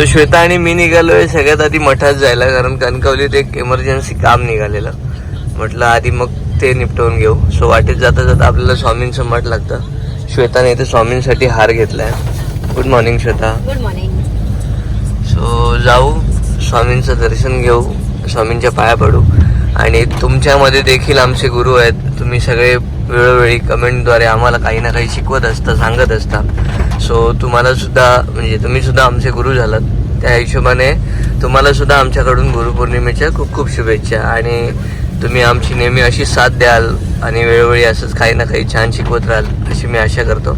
So Shweta आणि मी निघालोय सगळ्यात आधी मठात जायला कारण कणकवलीत एक इमर्जन्सी काम निघालेलं. म्हटलं आधी मग ते निपटवून घेऊ. सो वाटेत जाता जाता आपल्याला स्वामींचं मठ लागतं. श्वेताने इथे स्वामींसाठी हार घेतलाय. Good morning Shweta. Good morning so जाऊ स्वामींचं दर्शन घेऊ स्वामींच्या पाया पडू. आणि तुमच्यामध्ये देखील आमचे गुरु आहेत. तुम्ही सगळे वेळोवेळी कमेंटद्वारे आम्हाला काही ना काही शिकवत असता सांगत असता. सो तुम्हाला सुद्धा म्हणजे तुम्ही सुद्धा आमचे गुरु झालात. त्या हिशोबाने तुम्हाला सुद्धा आमच्याकडून गुरुपौर्णिमेच्या खूप खूप शुभेच्छा. आणि तुम्ही आमची नेहमी अशी साथ द्याल आणि वेळोवेळी असंच काही ना काही छान शिकवत राहाल अशी मी आशा करतो.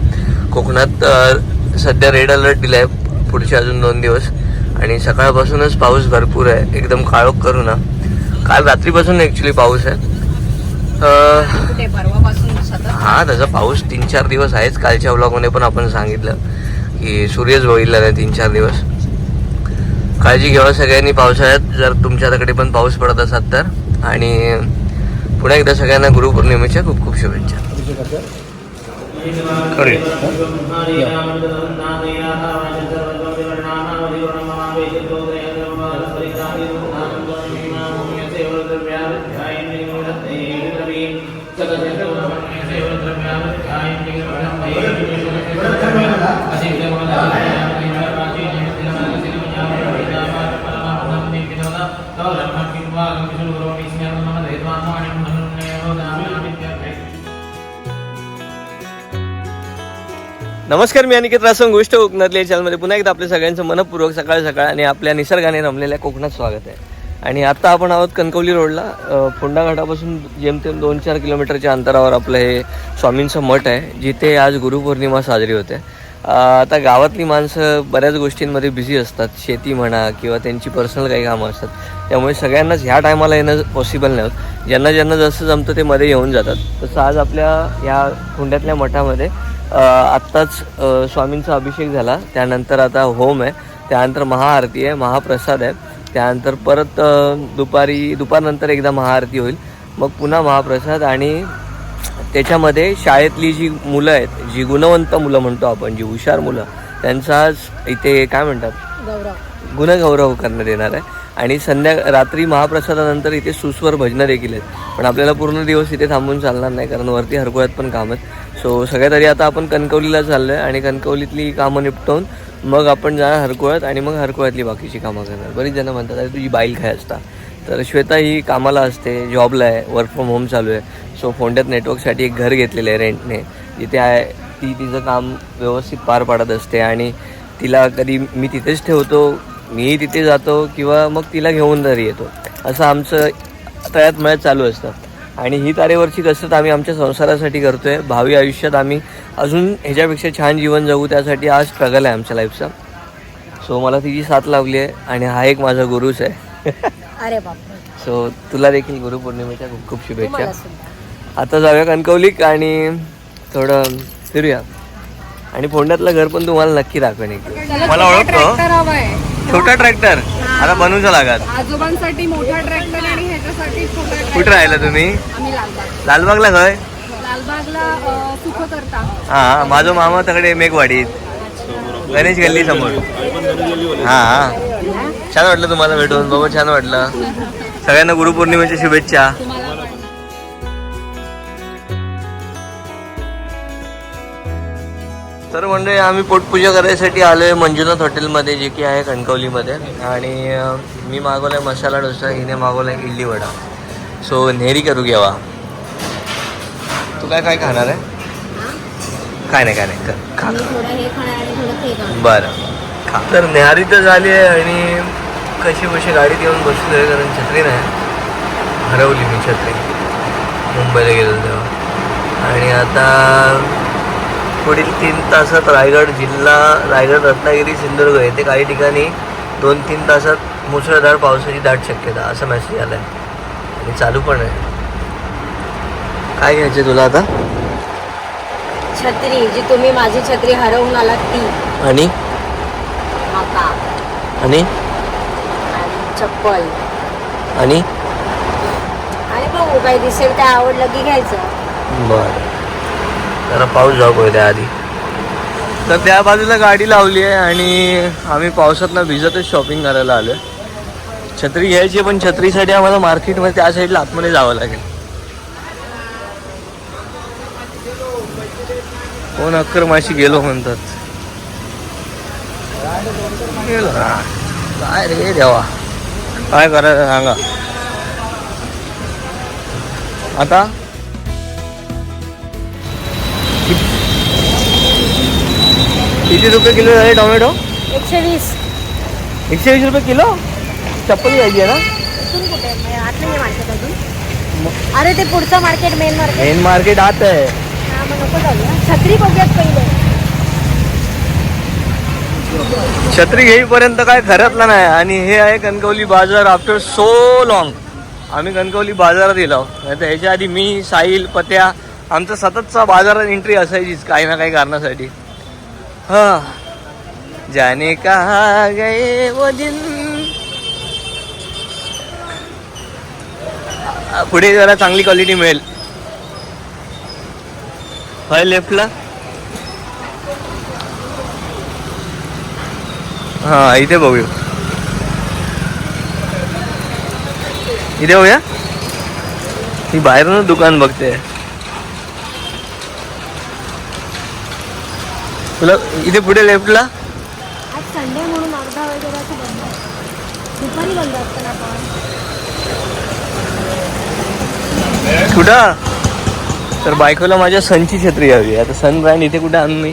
कोकणात सध्या रेड अलर्ट दिला आहे पुढचे अजून दोन दिवस. आणि सकाळपासूनच पाऊस भरपूर आहे. एकदम काळोख करू ना. काल रात्रीपासून ॲक्च्युली पाऊस आहे. हा तसा पाऊस तीन चार दिवस आहेच कालच्या व्लॉगमध्ये पण आपण सांगितलं की सूर्यच बघितला नाही तीन चार दिवस. काळजी घ्यावा सगळ्यांनी. पावसाळ्यात जर तुमच्याकडे पण पाऊस पडत असाल तर. आणि पुन्हा एकदा सगळ्यांना गुरुपौर्णिमेच्या खूप खूप शुभेच्छा. करूया नमस्कार मी अनिकेत रासन गोष्ट कोकणातल्या या चॅनलमध्ये पुन्हा एकदा आपल्या सगळ्यांचं मनपूर्वक सकाळ सकाळ आणि आपल्या निसर्गाने रमलेल्या कोकणात स्वागत आहे. आणि आता आपण आहोत कणकवली रोडला. अ, फोंडा घाटापासून जेमतेम दोन चार किलोमीटरच्या अंतरावर आपलं हे स्वामींचं मठ आहे जिथे आज गुरुपौर्णिमा साजरी होते. आता गावातली माणसं बऱ्याच गोष्टींमध्ये बिझी असतात. शेती म्हणा किंवा त्यांची पर्सनल काही कामं असतात. त्यामुळे सगळ्यांनाच ह्या टायमाला येणं पॉसिबल नाही होत. ज्यांना ज्यांना जसं जमतं ते मध्ये येऊन जातात. तसं आज आपल्या ह्या फोंड्यातल्या मठामध्ये आत्ताच स्वामींचा अभिषेक झाला. त्यानंतर आता होम आहे. त्यानंतर महाआरती आहे महाप्रसाद आहे. त्यानंतर परत दुपारी दुपारनंतर एकदा महाआरती होईल. मग पुन्हा महाप्रसाद आणि त्याच्यामध्ये शाळेतली जी मुलं आहेत जी गुणवंत मुलं म्हणतो आपण जी हुशार मुलं त्यांचा आज इथे काय म्हणतात? गौरव. गुणगौरव करण्यात येणार आहे. आणि संध्या रात्री महाप्रसादानंतर इथे सुस्वर भजनं देखील आहेत. पण आपल्याला पूर्ण दिवस इथे थांबून चालणार नाही कारण वरती हरकुळ्यात पण काम आहेत. सो सगळ्या तरी आता आपण कणकवलीला चाललो आहे आणि कणकवलीतली कामं निपटवून मग आपण जाणार हरकुळ्यात आणि मग हरकुळ्यातली बाकीची कामं करणार. बरीच जणं म्हणतात अरे तुझी बाईल काय असता? तर श्वेता ही कामाला असते जॉबला आहे वर्क फ्रॉम होम चालू आहे. सो फोंड्यात नेटवर्कसाठी एक घर घेतलेलं आहे रेंटने जिथे आहे ती तिचं काम व्यवस्थित पार पाडत असते आणि तिला कधी मी तिथेच ठेवतो मीही तिथे जातो किंवा मग तिला घेऊन जरी येतो. असं आमचं तळ्यात मळ्यात चालू असतं. आणि ही तारेवरची कसरत आम्ही आमच्या संसारासाठी करतोय. भावी आयुष्यात आम्ही अजून ह्याच्यापेक्षा छान जीवन जगू त्यासाठी आज स्ट्रगल आहे आमच्या लाईफचा सो मला तिची साथ लावली आहे आणि हा एक माझा गुरुच आहे. अरे सो तुला देखील गुरुपौर्णिमेच्या खूप खूप शुभेच्छा. आता जाऊया कणकवलीक आणि थोडं फिरूया. आणि फोंड्यातलं घर पण तुम्हाला नक्की दाखवेन एक मला ओळखतो. छोटा ट्रॅक्टर आता बनवूचा लागत. आजोबांसाठी मोठा ट्रॅक्टर कुठे राहिला तुम्ही? आम्ही लालबाग लालबागला खय लालबागला सुख करता हा माझो मामा तकडे मेघवाडीत. गणेश गल्ली समोर. हा हा. छान वाटलं तुम्हाला भेटून. बाबा छान वाटलं. सगळ्यांना गुरुपौर्णिमेच्या शुभेच्छा. तर म्हणजे आम्ही पोटपूजा करायसाठी आलोय मंजुनाथ हॉटेलमध्ये जे की आहे कणकवलीमध्ये. आणि मी मागवलाय मसाला डोसा हिने मागवलाय इडली वडा. सो नेहरी करू घ्यावा तू काय काय खाणार आहे? काय नाही काय नाही कर खा. हे बरं. खा. तर न्याहारी तर झाली आहे आणि कशी कशी गाडीत येऊन बसलो आहे कारण छत्री नाही. हरवली मी छत्री. मुंबईला गेलो तेव्हा. आणि आता पुढील तीन तासात रायगड जिल्हा रायगड रत्नागिरी सिंधुदुर्ग येथे काही ठिकाणी दोन तीन तासात मुसळधार पावसाची दाट शक्यता असा मेसेज आला आहे आणि चालू पण आहे. काय घ्यायचे तुला आता? छत्री जी तुम्ही माझी छत्री हरवून आलात ती. आणि? आणि? चप्पल. आणि? आणि बघू काही दिसेल काय आवडलं की घ्यायचं. बरं. जरा पाऊस जाऊ पहिल्या आधी तर त्या बाजूला गाडी लावली आहे आणि आम्ही पावसातनं भिजतच शॉपिंग करायला आलोय. छत्री घ्यायची पण छत्रीसाठी आम्हाला मार्केटमध्ये त्या साईडला आतमध्ये जावं लागेल. कोण अक्कर माशी गेलो म्हणतात. गेलो. काय रे देवा. काय करायचं सांगा. आता किती रुपये किलो झाले टोमॅटो? एकशे वीस. एकशे वीस रुपये किलो? चप्पल घ्यायची आहे ना? इथून कुठे? आहे? आत नाही मार्केट अजून? अरे ते पुढचं market main market main market आत आहे. हा मग नको जाऊया छत्री बघूयात पहिले. छत्री घेईपर्यंत काय खरतलं नाही. आणि हे आहे कणकवली बाजार आफ्टर सो लॉंग आम्ही कणकवली बाजारात गेलो. नाही तर ह्याच्या आधी मी साहिल पत्या आमचा सततचा बाजारात एंट्री असायचीच काही ना काही कारणासाठी. हा. जाने कहा गए वो दिन. पुढे जरा चांगली क्वालिटी मिळेल. होय लेफ्टला? हा इथे बघूया. इथे बघूया. ही बाहेरूनच दुकान बघते. तुला इथे पुढे लेफ्टला? आज संडे म्हणून अर्धा वगैरे असं बंद आहे. दुपारी बंद असतं ना पण कुठं? तर बायकोला माझ्या सनची छत्री हवी आता सन ब्रँड इथे कुठे आणून मी?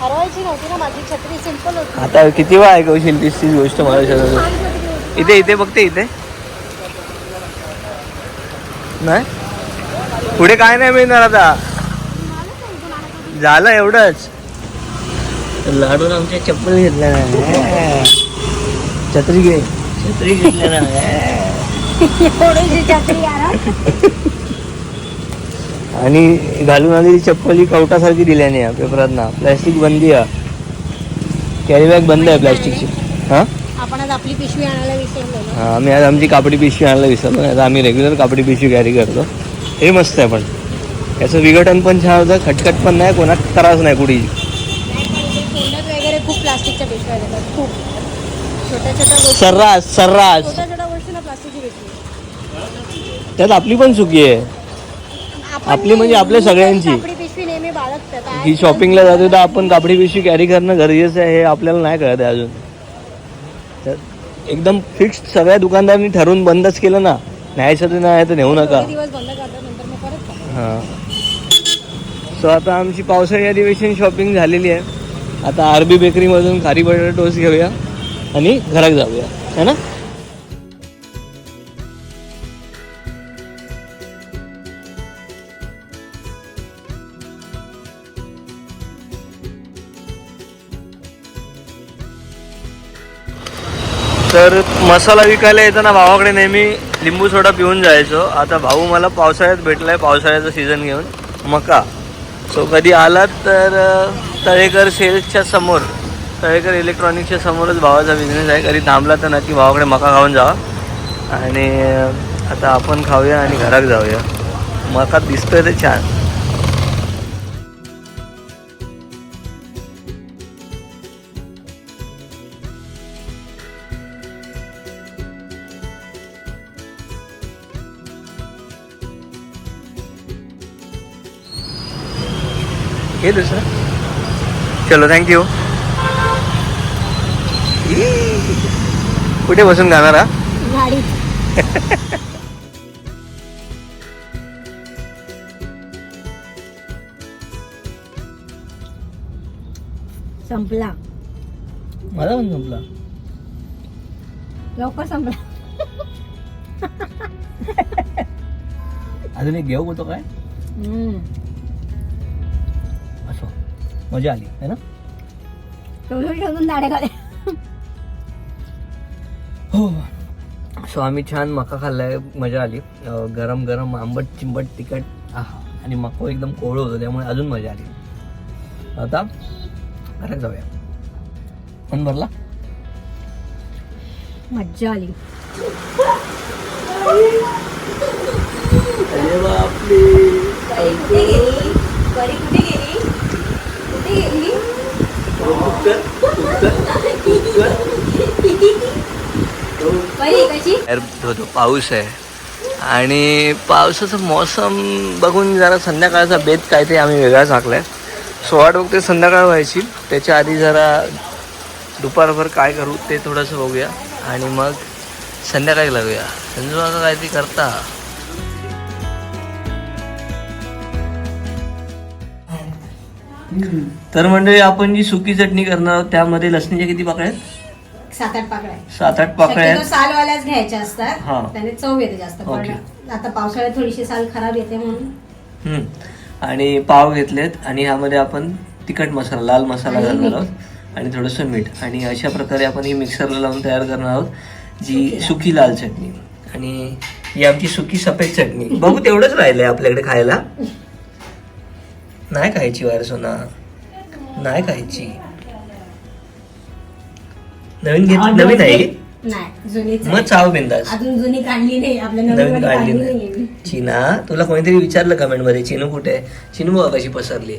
हरवायची नव्हती ना माझी छत्री सिंपल होती. आता किती वेळा ऐकवशील तीच तीच गोष्ट मला शोधत छान छत्री होती. इथे इथे बघते इथे. नाही? पुढे काय नाही मिळणार आता? झालं एवढंच. लाडून आमच्या चप्पल घेतल्या नाही छत्री घे. छत्री घेतल्या यार आणि घालून आलेली चप्पल ही कवटासारखी दिल्याने या पेपरात ना. प्लॅस्टिक बंदी आहे कॅरी बॅग बंद आहे प्लॅस्टिकची. हां? आपण आज आपली पिशवी आणायला विसरलो ना. हा, आम्ही आज आमची कापडी पिशवी आणायला विसरलो नाही. तर आम्ही रेग्युलर कापडी पिशवी कॅरी करतो. हे मस्त आहे पण. याचं विघटन पण छान होतं खटखट पण नाही कोणात त्रास नाही कुठे तोंडात वगैरे खूप प्लास्टिकच्या पिशव्या देतात खूप. छोट्या छोट्या गोष्टी सर्रास सर्रास. छोट्या छोट्या गोष्टींना प्लास्टिकची पिशवी. त्यात आपली पण चुकी आहे. आपण आपली म्हणजे आपल्या सगळ्यांची. आपली पिशवी नेहमी बाळगतात. आज ही शॉपिंगला जातो तर आपण कापडी पिशवी कॅरी करणं गरजेचं आहे हे आपल्याला नाही कळत आहे अजून. तर एकदम फिक्स सगळ्या दुकानदारांनी ठरवून बंदच केलं ना. न्यायचं तर नाही तर नेऊ नका. थोडे दिवस बंद करतात नंतर मग परत करा. हां. सो आता आमची पावसाळी अधिवेशन शॉपिंग झालेली आहे. आता आरबी बेकरीमधून खारी बटाटा टोस्ट घेऊया आणि घरात जाऊया. है ना? तर मसाला विकायला येताना भावाकडे नेहमी लिंबू सोडा पिऊन जायचो. आता भाऊ मला पावसाळ्यात भेटलाय पावसाळ्याचा सीझन घेऊन. मका. सो कधी आलात तर तळेकर सेल्सच्या समोर तळेकर इलेक्ट्रॉनिक्सच्या समोरच भावाचा बिझनेस आहे. कधी थांबला तर नक्की भावाकडे मका खाऊन जावा आणि आता आपण खाऊया आणि घरात जाऊया. मका दिसतोय ते छान. हे दुसरं चलो थँक्यू कुठे बसून गाणार हा? संपला. माझा पण संपला. लवकर संपला. अजून एक घेऊ होतो काय? हम्म. मजा आली है ना? हो. सो आम्ही छान मका खाल्लाय मजा आली. गरम गरम आंबट चिंबट तिखट आहा आणि मको एकदम कोवळं होतं त्यामुळे अजून मजा आली. आता घरात जाऊया. पण भरला? मज्जा आली. अरे बापरे परी कुठे गेली बरी कशी बाहेर धो- पाऊस आहे. आणि पावसाचं मौसम बघून जरा संध्याकाळचा बेत काय ते आम्ही वेगळाच आहे सो वाट बघते संध्याकाळ व्हायची. त्याच्या आधी जरा दुपारभर काय करू ते थोडंसं बघूया. आणि मग संध्याकाळी लागूया. संजू काहीतरी करता. तर मंडळी आपण जी सुकी चटणी करणार आहोत त्यामध्ये लसणीच्या किती पाकळ्या आहेत? सात आठ पाकळ्या. सात आठ पाकळ्या शक्यतो आहेत सालवाल्याच घ्यायच्या असतात. हा. त्याने चव येते जास्त पण. आता पावसाळ्यात थोडीशी साल खराब येते म्हणून. हम्म. आणि पाव घेतलेत आणि ह्यामध्ये आपण तिखट मसाला लाल मसाला आणि घालणार मीठ. आहोत आणि थोडंसं मीठ. आणि अशा प्रकारे आपण ही मिक्सरला लावून तयार करणार आहोत जी सुकी लाल चटणी. आणि ही आमची सुकी सफेद चटणी. बघू तेवढंच राहिलंय आपल्याकडे खायला. नाही खायची वायर सोना नाही खायची नवीन घेत नवीन आहे नाही जुनीच मग आहे. चाव बिंदास अजून जुनी काढली नाही आपल्या नवीन नवीन काढली नाही. चिना तुला कोणीतरी विचारलं कमेंटमध्ये चिनू कुठे आहे चिनू बघा कशी पसरली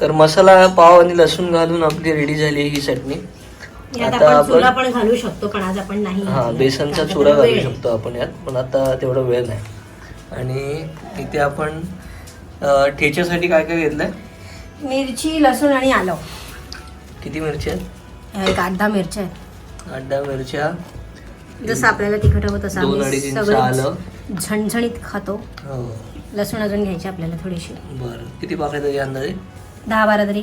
तर मसाला पाव आणि लसूण घालून आपली रेडी झाली ही चटणी यात आता आपण आपण- चुरा पण घालू शकतो पण आज आपण नाही हा घातला. बेसनचा चुरा वेळ घालू आहे. शकतो आपण यात पण आता तेवढा वेळ नाही आणि इथे आपण ठेच्यासाठी काय काय घेतलंय? मिरची लसूण आणि आलं. किती मिरच्या एक आठ दहा मिरच्या आहेत. आठ दहा मिरच्या. जसं आपल्याला तिखट हवं तसं दोन आम्ही अडीच इंच सगळं आलं. झणझणीत खातो. हो. लसूण अजून घ्यायची आपल्याला थोडीशी. बरं. किती पाकळ्या त्याच्या अंदाजे? दहा बारा तरी.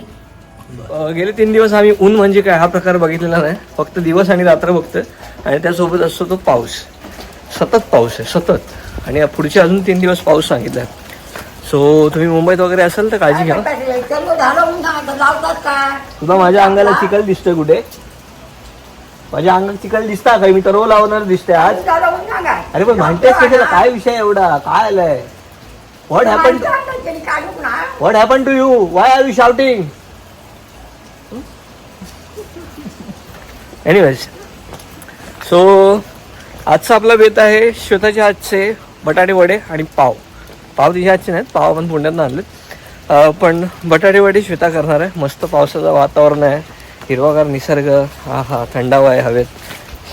गेले तीन दिवस आम्ही ऊन म्हणजे काय हा प्रकार बघितलेला नाही. फक्त दिवस आणि रात्र बघतोय. आणि त्यासोबत असतो तो पाऊस. सतत पाऊस आहे सतत. आणि पुढचे अजून तीन दिवस पाऊस सांगितला सो तुम्ही मुंबईत वगैरे असाल तर काळजी घ्या. तुला माझ्या अंगाला चिखल दिसतोय कुठे? माझ्या अंगात चिखल दिसता काय मी तर लावणार दिसते आज. अरे पण म्हणतेस कशाला काय विषय एवढा? काय आलाय? What happen what happen to you why are you shouting anyways so आजचा आपला बेत आहे श्वेताच्या हातचे. बटाटे वडे आणि पाव. पाव तिच्या आजचे नाहीत पाव आपण पुण्यात आणलेत. पण बटाटे वडे श्वेता करणार आहे. मस्त पावसाचं वातावरण आहे. हिरवागार निसर्ग हा हा थंडावा आहे हवेत.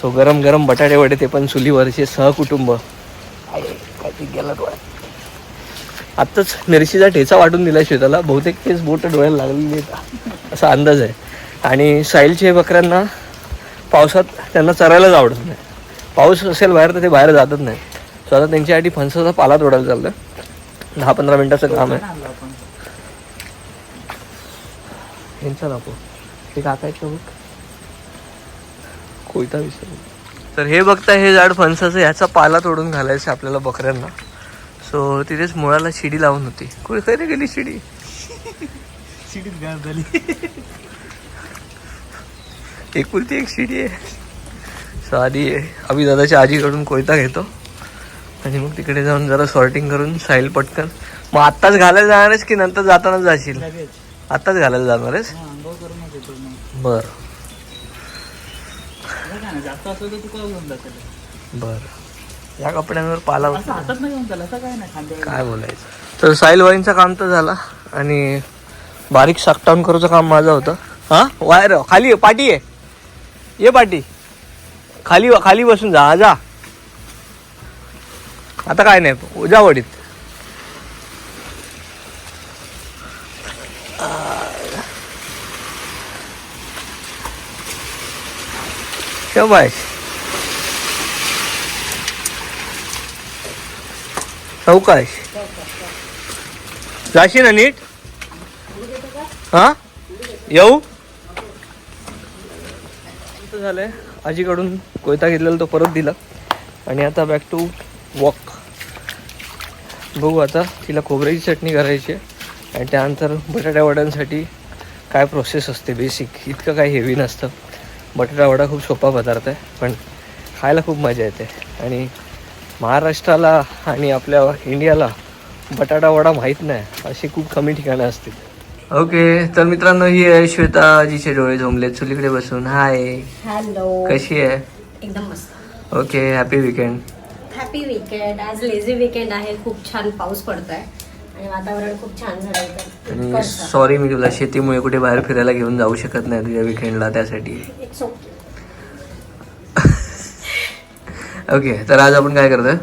सो गरम गरम बटाटे वडे ते पण चुलीवरचे सहकुटुंब. आहे, गेला आत्ताच मिरचीचा ठेचा वाटून दिला श्वेताला. बहुतेक तेच बोट डोळ्याला लागलेली आहेत. असा अंदाज आहे. आणि साईलचे बकऱ्यांना पावसात त्यांना चरायलाच आवडत नाही. पाऊस असेल बाहेर तर ते बाहेर जातच नाही सो आता त्यांच्यासाठी फणसाचा पाला तोडायला चाललं दहा पंधरा मिनिटाचं काम आहे. यांचा नको. ते काकायचं बघ. कोयता विसरलो. तर हे बघता हे झाड फणसाचं ह्याचा पाला तोडून घालायचं आपल्याला बकऱ्यांना. सो तिथेच मुळाला शिडी लावून होती. कुठे खरी गेली शिडी? एकुलती एक शिडी आहे. सो आधी अभि दादाच्या आजीकडून कोयता घेतो. आणि मग तिकडे जाऊन जरा सॉर्टिंग करून साईल पटकन. मग आत्ताच घालायला जाणार आहेस की नंतर जाताना जाशील? आत्ताच घालायला जाणार आहेस? बर. बर. या कपड्यांवर पाला. काय बोलायचं? तर साईल वाईनचं काम तर झाला आणि बारीक साकटाऊन करूचं काम माझं होतं. हा? वायर खाली पाठी आहे ये पाठी. खाली खाली बसून जा जा. आता काय नाही जा वडीत. शबाश चौकाश जाशी ना नीट? हा? येऊ? झालंय. आजीकडून कोयता घेतलेला तो परत दिला. आणि आता बॅक टू वॉक. बघू आता तिला खोबऱ्याची चटणी करायची आहे. आणि त्यानंतर बटाट्या वड्यांसाठी काय प्रोसेस असते? बेसिक इतकं काही हेवी नसतं. बटाटा वडा खूप सोपा पदार्थ आहे. पण खायला खूप मजा येते. आणि महाराष्ट्राला आणि आपल्या इंडियाला बटाटा वडा माहीत नाही. अशी खूप कमी ठिकाणं असतील. ओके तर मित्रांनो ही आहे श्वेताजीचे डोळे झोंबले चुलीकडे बसून. हाय हॅलो कशी आहे? एकदम मस्त. Okay happy weekend happy weekend आज लेझी विकेंड आहे. खूप छान पाऊस पडतोय. आणि वातावरण खूप छान झालं आणि. सॉरी मी तुला शेतीमुळे कुठे बाहेर फिरायला घेऊन जाऊ शकत नाही तुझ्या विकेंडला त्यासाठी. ओके तर आज आपण काय करतोय?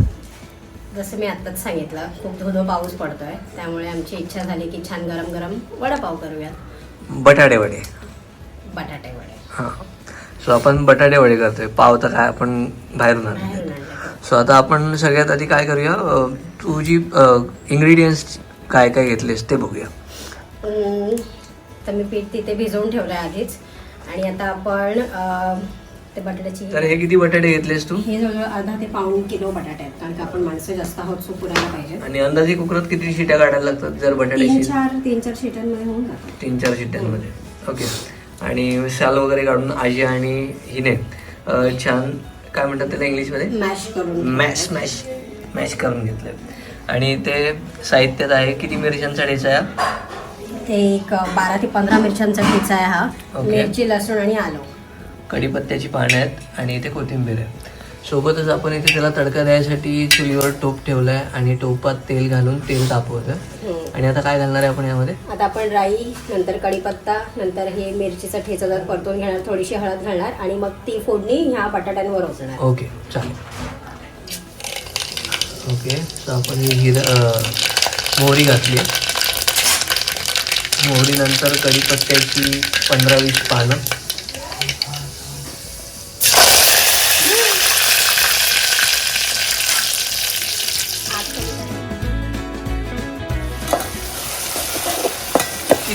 जसं मी आत्ताच सांगितलं खूप धोधो पाऊस पडतोय. त्यामुळे आमची इच्छा झाली की छान गरम गरम वडापाव करूयात. बटाटे वडे. बटाटे वडे. हां. सो आपण बटाटे वडे करतोय. पाव तर काय आपण बाहेरून आणले सो आता आपण सगळ्यात आधी काय करूया? तू जी इंग्रेडियंट्स काय काय घेतलेस ते बघूया. तर मी पीठ तिथे भिजवून ठेवलंय आधीच. आणि आता आपण ते बटाट्याची तर हे किती बटाटे घेतलेस तू? हे जवळजवळ अर्धा ते पाऊण किलो बटाटे आहेत. कारण का आपण माणसं जास्त आहोत सो पुरायला पाहिजे. आणि अंदाजे कुकरात किती शिट्या काढायला लागतात जर तीन बटाट्याची चार तीन चार शिटांमध्ये होऊन जातात. तीन चार शिट्ट्यांमध्ये ओके. आणि साल वगैरे काढून आजी आणि हिने छान काय म्हणतात त्याला इंग्लिशमध्ये? मॅश करून मॅश मॅश. मॅश करून घेतलं. आणि ते साहित्यात आहे किती मिरच्यांचा ठेचा आहे ते एक बारा ते पंधरा मिरच्यांचा ठेचा आहे हा. मिरची लसूण आणि आलं. कढीपत्त्याची पानं आहेत आणि इथे कोथिंबीर आहे. सोबतच आपण इथे त्याला तडका द्यायसाठी चुलीवर टोप ठेवलाय आणि टोपात तेल घालून तेल तापवतं हम्म. आणि आता काय घालणार आहे आपण यामध्ये? आता आपण राई नंतर कढीपत्ता नंतर हे मिरचीचा ठेचा जर परतून घेणार थोडीशी हळद घालणार आणि मग ती फोडणी ह्या बटाट्यांवर ओतणार. ओके चालेल. ओके तर आपण ही हिर मोहरी घातली. मोहरी नंतर कढीपत्त्याची पंधरा वीस पानं.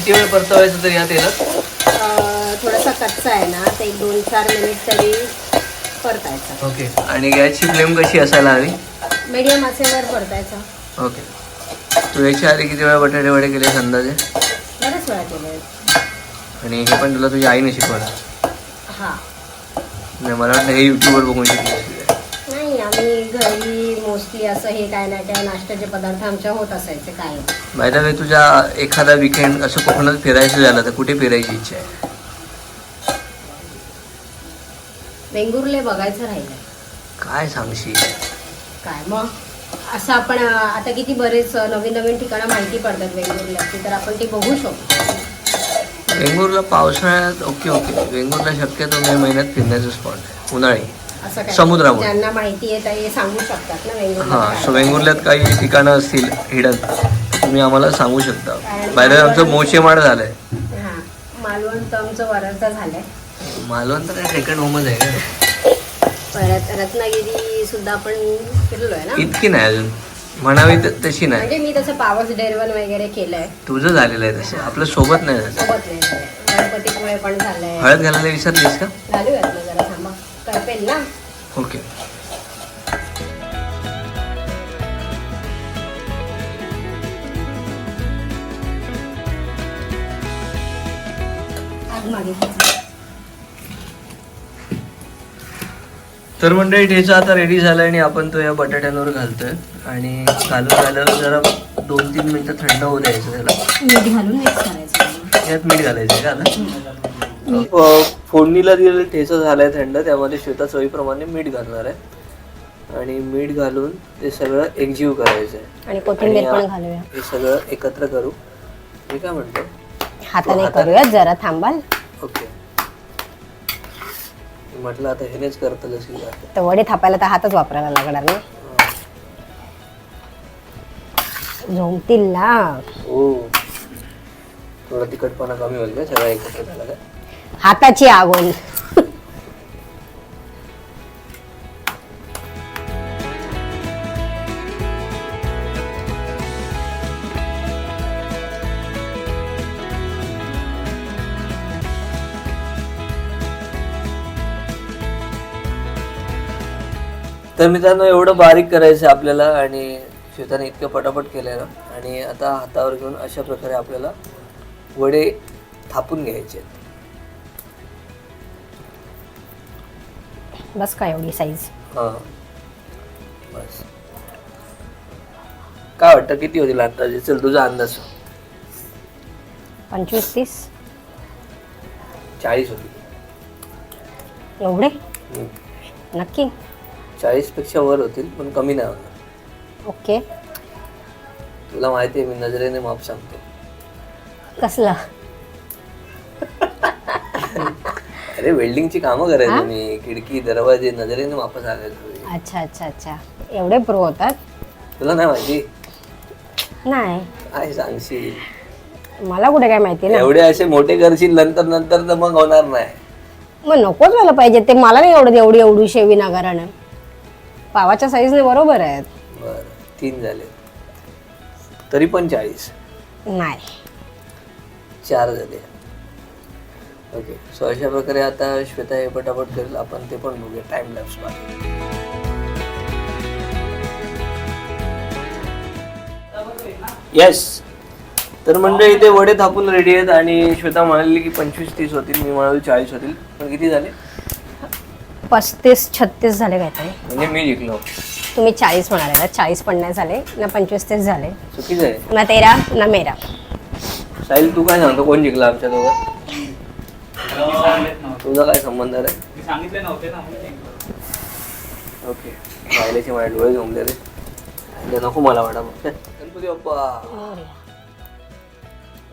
किती वेळ परतवायचं तर या तेलात? थोडासा कच्चा आहे ना एक दोन चार मिनिट तरी परतायचा. ओके. आणि गॅसची फ्लेम कशी असायला हवी? मीडियम आचेवर परतायचा. ओके. तू याच्या आधी किती वेळा बटाटे वडे केले अंदाजे? बऱ्याच वेळा केले आणि हे पण तुला तुझ्या आईने शिकवलं. हा. नाही मला वाटलं हे युट्यूबवर बघून शिकली आम्ही घरी मोस्टली असं हे काय नाही त्या नाश्त्याचे पदार्थ आमच्या होत असायचे माहिती आहे तुझ्या एखादा विकेंड असं कोकणात फिरायचं झालं तर कुठे फिरायची इच्छा आहे? वेंगुर्ले बघायचं राहिलं काय सांगशील? काय मग? असं आपण अं, आता किती बरेच नवीन नवीन ठिकाणं माहिती पडतात वेंगुर्ल्याची तर आपण ती बघू शकतो. वेंगुर्ला पावसाळ्यात ओके ओके. वेंगुर्ला शक्यतो मे महिन्यात फिरण्याचं स्पॉट आहे. उन्हाळी. असं समुद्रामुळे. ज्यांना माहिती आहे ते सांगू शकतात ना वेंगुर्ला हां सो वेंगुर्ल्यात काही ठिकाणं असतील हिडन तुम्ही आम्हाला सांगू शकता. बाहेर आमचं मोचेमाड झालं आहे हां मालवण तर आमचं वरचा झालंय. मालवण तर सेकंड होमच आहे का? परत रत्नागिरी सुद्धा आपण फिरलोय ना? इतकी नाही अजून. म्हणावी तशी नाही. म्हणजे मी तसं पावस डेरवन वगैरे केलंय. तुझं झालेलं आहे तसं. आपलं सोबत नाही झालं सोबत नाही झालंय. गणपतीपुळे पण झालंय. हळद घालायला विसरलीस का? घालूयात ना जरा. तर मंडळी ठेचा आता रेडी झाला आणि आपण तो या बटाट्यांवर घालतोय. आणि घालून झाल्यावर जरा दोन तीन मिनिटं थंड होऊ द्यायचं त्याला. मीठ घालून मिक्स करायचं. यात मीठ घालायचं का फोडणीला दिलेलं ठेचा झालाय थंड त्यामध्ये श्वेता चवीप्रमाणे मीठ घालणार आहे. आणि मीठ घालून ते सगळं एकजीव करायचं आहे आणि कोथिंबीर पण घालूया. हे सगळं एकत्र करू. मी काय म्हणतो? हाताने? करूया जरा थांबाल. ओके. म्हटलं आता हेनेच करतं जाते तर वडे थापायला तर हातच वापरायला लागणार ना? झोमतील ना? हो. थोडा तिखटपणा कमी होईल का? सगळं एकत्र झाला का? हाताची आग होईल तर मित्रांनो एवढं बारीक करायचं आहे आपल्याला आणि श्वेताने इतकं पटापट केलं आणि आता हातावर घेऊन अशा प्रकारे आपल्याला वडे थापून घ्यायचे आहेत. बस का एवढी साईज हां बस काय वाटतं किती होतील अंदाजे चल तुझा अंदाज. पंचवीस तीस चाळीस होतील एवढे. नक्की चाळीसपेक्षा वर होतील पण कमी नाही होणार ओके तुला माहिती आहे मी नजरेने माप सांगतो कसला अरे वेल्डिंगची कामं करायचो मी. खिडकी दरवाजे नजरेने माप सांगायचो अच्छा अच्छा अच्छा. एवढे प्रो होतात? तुला नाही माहिती? नाही. काय सांगशील? मला कुठे काय माहिती ना? एवढे असे मोठे करशील नंतर नंतर तर मग होणार नाही. मग नकोच मला पाहिजे. ते मला नाही एवढं एवढी एवढी शेवी नागारानं. पावाच्या साईजने बरोबर आहेत. बर तीन झाले. तरी पण चाळीस. नाही. चार झाले. ओके सो अशा प्रकारे आता श्वेता हे पटापट करेल. आपण ते पण बघूया. टाइम लॅप्स येस तर म्हणजे इथे वडे थापून रेडी आहेत आणि श्वेता म्हणाली की पंचवीस तीस होतील. मी म्हणालो चाळीस होतील. पण किती झाले? पस्तीस छत्तीस झाले काहीतरी म्हणजे मी जिंकलो. तुम्ही चाळीस म्हणाले ना. चाळीस पण नाही झाले ना पंचवीस तीस झाले. चुकीचं आहे. ना तेरा ना मेरा. साहिल तू काय सांगतो? कोण जिंकला आमच्या दोघात तुझा काय संबंध आहे मी सांगितले नव्हते ना. ओके. राहिल्याचे माझे डोळे झोंबले रे. ते नको मला वाटा मग. गणपती बाप्पा.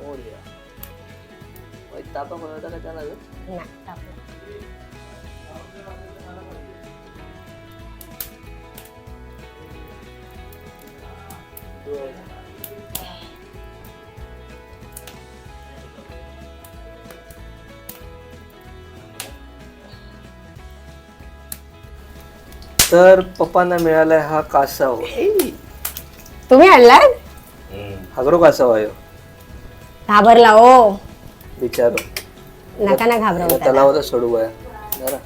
मोरया. वाईट तापा बनवता का त्याला? तर पप्पांना मिळालाय हा कासव. तुम्ही आणलाय? हागरो कासव आहे हो. घाबरला ओ विचारू. नका ना घाबरवू त्याला. सोडू जरा.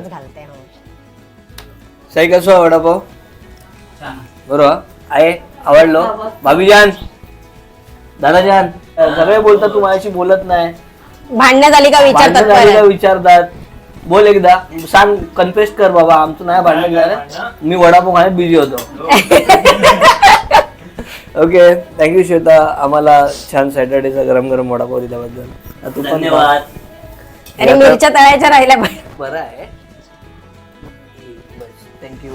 घालते हो. साई कसं आहे वडापाव? बरोबर. आहे? आवडलो. भाभीजान. दादाजान सगळे बोलतात तू माझ्याशी बोलत नाही. भांडण्यात आली का विचारतात भांडणं झाली का परत विचारतात? बोल एकदा. सांग कन्फेस कर बाबा आमचं नाही भांडण झालं. मी वडापाव खाण्यात बिझी होतो. Okay thank you Shweta. आम्हाला छान सॅटर्डेचा गरम गरम वडापाव दिल्याबद्दल. आता तू पण धन्यवाद. आणि मिरच्या तळायच्या राहिल्या पण. बरं आहे. थँक्यू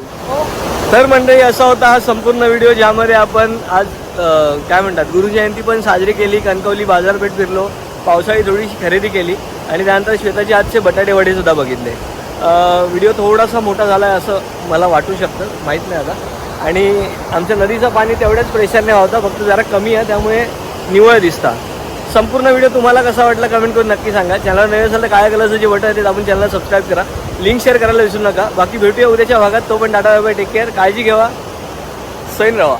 तर मंडळी असा होता हा संपूर्ण व्हिडिओ ज्यामध्ये आपण आज काय म्हणतात गुरुजयंती पण साजरी केली कणकवली बाजारपेठ फिरलो पावसाळी थोडीशी खरेदी केली आणि त्यानंतर श्वेताचे आजचे बटाटे वडेसुद्धा बघितले. व्हिडिओ थोडासा मोठा झाला आहे असं मला वाटू शकतं माहीत नाही आता. आणि आमच्या नदीचं पाणी तेवढ्याच प्रेशरने वाहतं फक्त जरा कमी आहे त्यामुळे निवळ दिसता संपूर्ण व्हिडिओ तुम्हाला कसा वाटला कमेंट करून नक्की सांगा. चॅनल नवीन असेल तर काय कलरचं जे बटन आहे ते आपण चॅनलला सबस्क्राईब करा. लिंक शेअर करायला विसरू नका. बाकी भेटूया उद्याच्या भागात. तो पण टाटा बाय टेक केअर काळजी घ्यावा सैन रवा.